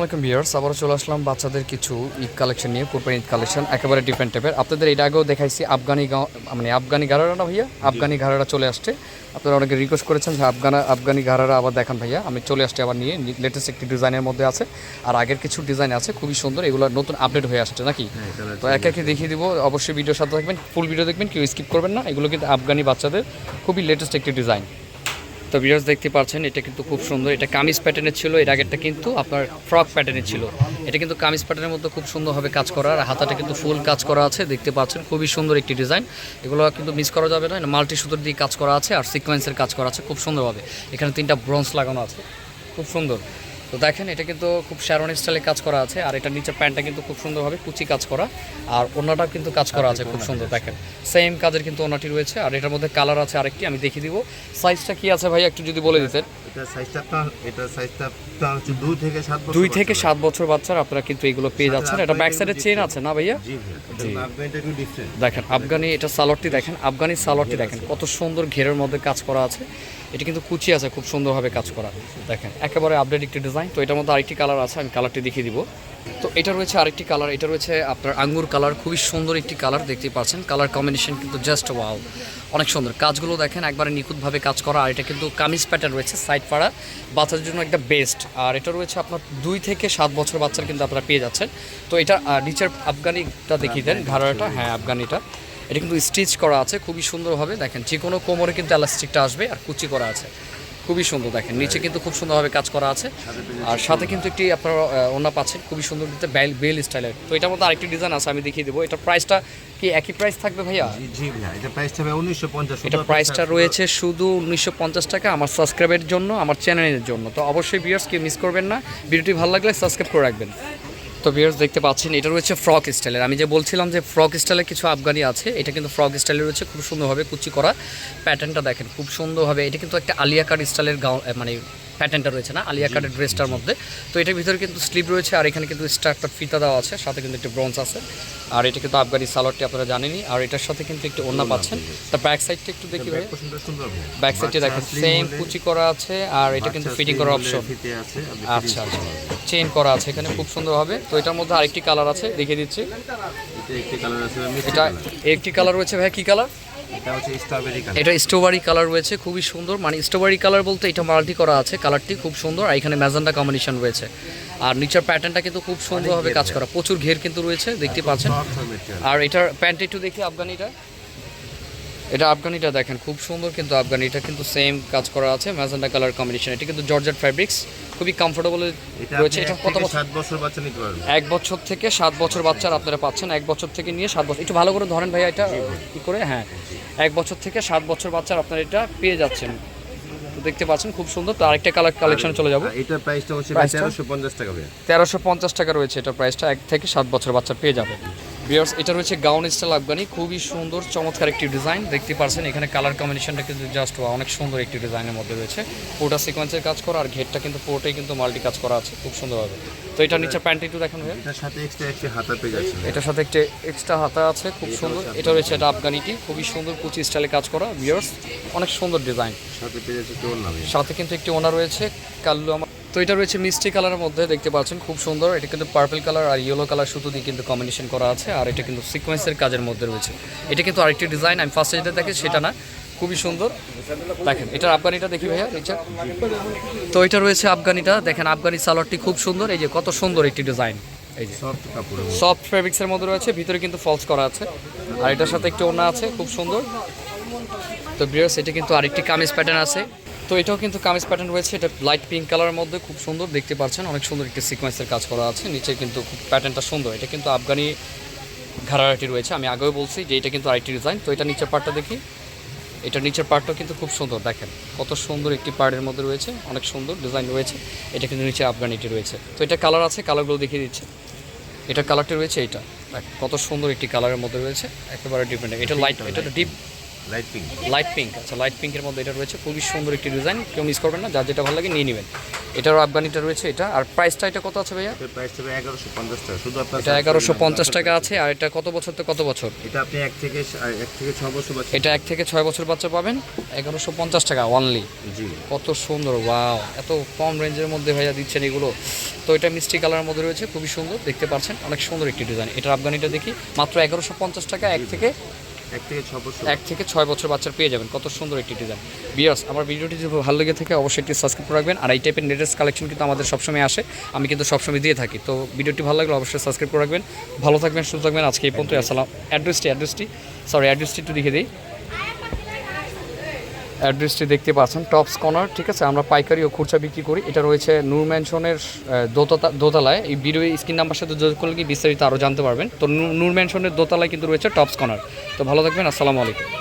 আলাইকুম ভিউয়ার্স আবারও চলে আসলাম বাচ্চাদের কিছু ঈদ কালেকশন নিয়ে কোরবানি ঈদ কালেকশন একেবারে ডিফারেন্ট টাইপের আপনাদের এটা আগেও দেখাইছি আফগানি গাঁ মানে আফগানি ঘাড়ারা না ভাইয়া? আফগানি ঘাড়ারা চলে আসছে। আপনারা অনেকে রিকোয়েস্ট করেছেন যে আফগানা আফগানি ঘাড়ারা আবার দেখান ভাইয়া। আমি চলে আসছি আবার নিয়ে লেটেস্ট একটি ডিজাইনের মধ্যে আছে। আর আগের কিছু ডিজাইন আছে খুবই সুন্দর এগুলো নতুন আপডেট হয়ে আসছে নাকি? তো একে একে দেখিয়ে দিব অবশ্যই ভিডিওর সাথে থাকবেন ফুল ভিডিও দেখবেন কেউ স্কিপ করবেন না। এগুলো কিন্তু আফগানি বাচ্চাদের খুবই লেটেস্ট একটি ডিজাইন তো বিয়ার্স দেখতে পাচ্ছেন, এটা কিন্তু খুব সুন্দর। এটা কামিজ প্যাটার্নের ছিল, এর আগেরটা কিন্তু আপনার ফ্রক প্যাটার্নের ছিল। এটা কিন্তু কামিজ প্যাটার্নের মধ্যে খুব সুন্দরভাবে কাজ করা, আর হাতাটা কিন্তু ফুল কাজ করা আছে, দেখতে পাচ্ছেন। খুবই সুন্দর একটি ডিজাইন এগুলো কিন্তু মিস করা যাবে না মাল্টি সুতোর দিয়ে কাজ করা আছে, আর সিকোয়েন্সের কাজ করা আছে, খুব সুন্দরভাবে। এখানে তিনটা ব্রঞ্জ লাগানো আছে, খুব সুন্দর। তো দেখেন এটা কিন্তু খুব শ্যারন স্টাইলে কাজ করা আছে আর এটা নিচে প্যান্টটা কিন্তু খুব সুন্দরভাবে কুচি কাজ করা আর ওনাটাও কিন্তু কাজ করা আছে খুব সুন্দর দেখেন। সেম কাজের কিন্তু ওনাটি রয়েছে আর এটার মধ্যে কালার আছে আরেকটি আমি দেখিয়ে দিব। সাইজটা কি আছে ভাই একটু যদি বলে দিতেন। দুই থেকে সাত বছর বাচ্চা বাচ্চার আপনারা কিন্তু এগুলো পেয়ে যাচ্ছেন। এটা ব্যাক সাইডে চেন আছে না ভাইয়া? দেখেন আফগানি এটা সালোয়ারটি দেখেন আফগানি সালোয়ারটি দেখেন কত সুন্দর ঘেরের মধ্যে কাজ করা আছে। এটা কিন্তু কুচি আছে খুব সুন্দরভাবে কাজ করা। দেখেন একেবারে আপডেট একটি ডিজাইন তো এটার মধ্যে আরেকটি কালার আছে আমি কালারটি দেখিয়ে দিব। তো এটা রয়েছে আরেকটি কালার এটা রয়েছে আপনার আঙ্গুর কালার খুবই সুন্দর একটি কালার দেখতেই পাচ্ছেন। কালার কম্বিনেশন কিন্তু জাস্ট ওয়াও অনেক সুন্দর। কাজগুলো দেখেন একবারে নিখুঁতভাবে কাজ করা আর এটা কিন্তু কামিজ প্যাটার্ন রয়েছে সাইড পাড়া বাচ্চাদের জন্য একটা বেস্ট আর এটা রয়েছে আপনার দুই থেকে সাত বছর বাচ্চার কিন্তু আপনারা পেয়ে যাচ্ছেন। তো এটা নিচের আফগানিটা দেখিয়ে দেন ঘাড়াটা হ্যাঁ আফগানিটা। এটা কিন্তু স্টিচ করা আছে খুবই সুন্দরভাবে দেখেন যে কোনো কোমরে কিন্তু এলাস্টিকটা আসবে আর কুচি করা আছে। খুবই সুন্দর দেখেন নিচে কিন্তু খুব সুন্দরভাবে কাজ করা আছে। আর সাথে কিন্তু একটি আপনারা ওনা পাচ্ছেন খুবই সুন্দর দিতে বেল বেল স্টাইলের তো এটার মধ্যে আরেকটি ডিজাইন আছে আমি দেখিয়ে দেবো। এটার প্রাইসটা কি একই প্রাইস থাকবে ভাইয়া? জি জি ভাইয়া এটা প্রাইস উনিশশো পঞ্চাশ এটা প্রাইসটা রয়েছে শুধু উনিশশো পঞ্চাশ টাকা আমার সাবস্ক্রাইবের জন্য আমার চ্যানেলের জন্য। তো অবশ্যই ভিউয়ার্স কেউ মিস করবেন না। ভিডিওটি ভালো লাগলে সাবস্ক্রাইব করে রাখবেন। তো ভিউয়ার্স দেখতে পাচ্ছেন, এটা রয়েছে ফ্রক স্টাইলের আমি যে বলছিলাম যে ফ্রক স্টাইলের কিছু আফগানি আছে, এটা কিন্তু ফ্রক স্টাইলের রয়েছে, খুব সুন্দরভাবে কুচি করা প্যাটার্নটা দেখেন, খুব সুন্দরভাবে। এটা কিন্তু একটা আলিয়াকার স্টাইলের গাউন মানে প্যাটার্নটা রয়েছে না আলিয়া কাটের ড্রেসটার মধ্যে। তো এটার ভিতরে কিন্তু স্লিপ রয়েছে আর এখানে কিন্তু স্টারটা ফিতা দেওয়া আছে সাথে কিন্তু একটা ব্রঞ্জ আছে। আর এটা কিন্তু আফগানি সালোয়ারটি আপনারা জানেনই। আর এটার সাথে কিন্তু একটু ওড়না পাচ্ছেন। তার ব্যাক সাইডটা একটু দেখি ভাই। ব্যাক সাইডে দেখেন সেম কুচি করা আছে আর এটা কিন্তু ফিটিং করার অপশন আছে আচ্ছা আচ্ছা। চেইন করা আছে এখানে খুব সুন্দর হবে। তো এটার মধ্যে আরেকটি কালার আছে দেখিয়ে দিচ্ছি। এটা একটি কালার আছে এটা একটি কালার রয়েছে ভাই কি কালার এটা হচ্ছে স্ট্রবেরি কালার এটা স্ট্রবেরি কালার রয়েছে খুবই সুন্দর। মানে স্ট্রবেরি কালার বলতে এটা মাল্টি করা আছে কালারটি খুব সুন্দর আর এখানে ম্যাজেন্ডা কম্বিনেশন রয়েছে। আর নিচের প্যাটার্নটা কিন্তু খুব সুন্দরভাবে কাজ করা প্রচুর ঘের কিন্তু রয়েছে দেখতে পাচ্ছেন। আর এটার প্যান্ট একটু দেখি আফগানিটা। এটা আফগানিটা দেখেন খুব সুন্দর কিন্তু আফগানিটা কিন্তু সেম কাজ করা আছে ম্যাজেন্ডা কালার কম্বিনেশন এটা কিন্তু জর্জেট ফ্যাব্রিক্স খুবই কমফোর্টেবল রয়েছে। এটা এক কত বছর? সাত বছর বাচ্চা নিতে পারবেন। এক বছর থেকে সাত বছর বাচ্চার আপনারা পাচ্ছেন এক বছর থেকে নিয়ে সাত বছর। একটু ভালো করে ধরেন ভাইয়া এটা কি করে? হ্যাঁ। এক বছর থেকে সাত বছর বাচ্চার আপনারা এটা পেয়ে যাচ্ছেন। তো দেখতে পাচ্ছেন খুব সুন্দর। তো আরেকটা কালার কালেকশন চলে যাব। এটা প্রাইসটা হচ্ছে Price টা? তেরোশো পঞ্চাশ টাকা ভাইয়া। তেরোশো পঞ্চাশ টাকা রয়েছে এটা প্রাইসটা এক থেকে সাত বছর বাচ্চা পেয়ে যাবে। বিয়ার্স এটা রয়েছে গাউন স্টাইল আফগানি খুবই সুন্দর চমৎকার একটি ডিজাইন দেখতে পারছেন এখানে কালার কম্বিনেশনটা কিন্তু জাস্ট অনেক সুন্দর একটি ডিজাইনের মধ্যে রয়েছে। পুরোটা সিকোয়েন্সের কাজ করা আর ঘেরটা কিন্তু পুরোটাই কিন্তু মাল্টি কাজ করা আছে খুব সুন্দরভাবে। তো এটা নিচে প্যান্ট একটু দেখেন এটার সাথে এক্সট্রা একটি হাতা পেয়ে যাচ্ছে এটার সাথে একটা এক্সট্রা হাতা আছে খুব সুন্দর। এটা রয়েছে এটা আফগানিটি খুবই সুন্দর কুচি স্টাইলে কাজ করা। বিয়ার্স অনেক সুন্দর ডিজাইন সাথে পেয়ে যাচ্ছে সাথে কিন্তু একটি ওনা রয়েছে কাল্লু আমার তো এটা রয়েছে মিষ্টি কালারের মধ্যে দেখতে পাচ্ছেন খুব সুন্দর। এটা কিন্তু পার্পল কালার আর ইয়েলো কালার সুতো দিয়ে কিন্তু কম্বিনেশন করা আছে আর এটা কিন্তু সিকোয়েন্সের কাজের মধ্যে রয়েছে। এটা কিন্তু আরেকটি ডিজাইন আমি ফার্স্টে যেটা দেখি সেটা না খুবই সুন্দর। দেখেন এটা আফগানিটা দেখি ভাইয়া নিচে। তো এটা রয়েছে আফগানিটা দেখেন আফগানি সালোয়ারটি খুব সুন্দর এই যে কত সুন্দর একটি ডিজাইন এই যে। সফট ফেব্রিক্সের মধ্যে। রয়েছে ভিতরে কিন্তু ফলস করা আছে আর এটার সাথে একটি ওনা আছে খুব সুন্দর। তো বিয়ার্স এটা কিন্তু আরেকটি কামিজ প্যাটার্ন আছে। তো এটাও কিন্তু কামিজ প্যাটার্ন রয়েছে। এটা লাইট পিঙ্ক কালারের মধ্যে খুব সুন্দর, দেখতে পাচ্ছেন। অনেক সুন্দর একটি সিকোয়েন্সের কাজ করা আছে। নিচে কিন্তু খুব প্যাটার্নটা সুন্দর। এটা কিন্তু আফগানি ঘাড়াটি রয়েছে। আমি আগেও বলছি যে এটা কিন্তু আরেকটি ডিজাইন তো এটা নিচের পার্টটা দেখি। এটা নিচের পার্টটাও কিন্তু খুব সুন্দর। দেখেন, কত সুন্দর একটি পার্টের মধ্যে রয়েছে। অনেক সুন্দর ডিজাইন রয়েছে। এটা কিন্তু নিচে আফগানিটি রয়েছে। তো এটা কালার আছে কালারগুলো দেখিয়ে দিচ্ছে। এটা কালারটি রয়েছে এটা কত সুন্দর একটি কালারের মধ্যে রয়েছে। একেবারে ডিফারেন্ট এটা লাইট এটা deep light pink light pink আচ্ছা লাইট পিঙ্কের মধ্যে এটা রয়েছে খুবই সুন্দর একটি ডিজাইন কেউ মিস করবেন না যার যেটা ভালো লাগে নিয়ে নেবেন। এটারও আফগানিটা রয়েছে এটা আর প্রাইসটা এটা কত আছে ভাইয়া? এর প্রাইস এগারোশো পঞ্চাশ টাকা শুধু আপনার এটা এগারোশো পঞ্চাশ টাকা। আছে আর এটা কত বছর থেকে কত বছর? এটা আপনি এক থেকে এক থেকে ছ বছর বাচ্চা। এটা এক থেকে ছয় বছর বাচ্চা পাবেন এগারোশো পঞ্চাশ টাকা অনলি জি। কত সুন্দর ওয়াও এত কম রেঞ্জের মধ্যে ভাইয়া দিচ্ছেন এগুলো। তো এটা মিষ্টি কালারের মধ্যে রয়েছে খুবই সুন্দর দেখতে পাচ্ছেন অনেক সুন্দর একটি ডিজাইন এটা আফগানিটা দেখি মাত্র এগারোশো পঞ্চাশ টাকা এক থেকে এক থেকে ছয় বছর। বাচ্চার পেয়ে যাবেন। কত সুন্দর একটি ডিজাইন বিয়ার্স আমার ভিডিওটি যদি ভালো লেগে থাকে, অবশ্যই একটি সাবস্ক্রাইব করে রাখবেন। আর এই টাইপের লেটেস্ট কালেকশন কিন্তু আমাদের সবসময় আসে। আমি কিন্তু সবসময় দিয়ে থাকি। তো ভিডিওটি ভালো লাগলে অবশ্যই সাবস্ক্রাইব করে রাখবেন। ভালো থাকবেন, সুস্থ থাকবেন। আজকে এই পর্যন্ত আসসালাম অ্যাড্রেসটি অ্যাড্রেসটি সরি অ্যাড্রেসটি একটু দেখে দিই। অ্যাড্রেসটি দেখতে পাচ্ছেন, টপস কর্নার, ঠিক আছে? আমরা পাইকারি ও খুচরা বিক্রি করি। এটা রয়েছে নূর ম্যানশনের দোতলা, দোতলায়। এই বিরোধী স্ক্রিন নাম্বার সাথে যোগাযোগ করলে কি বিস্তারিত আরও জানতে পারবেন। তো নূর ম্যানশনের দোতলায় কিন্তু রয়েছে টপস কর্নার। তো ভালো থাকবেন, আসসালামু আলাইকুম।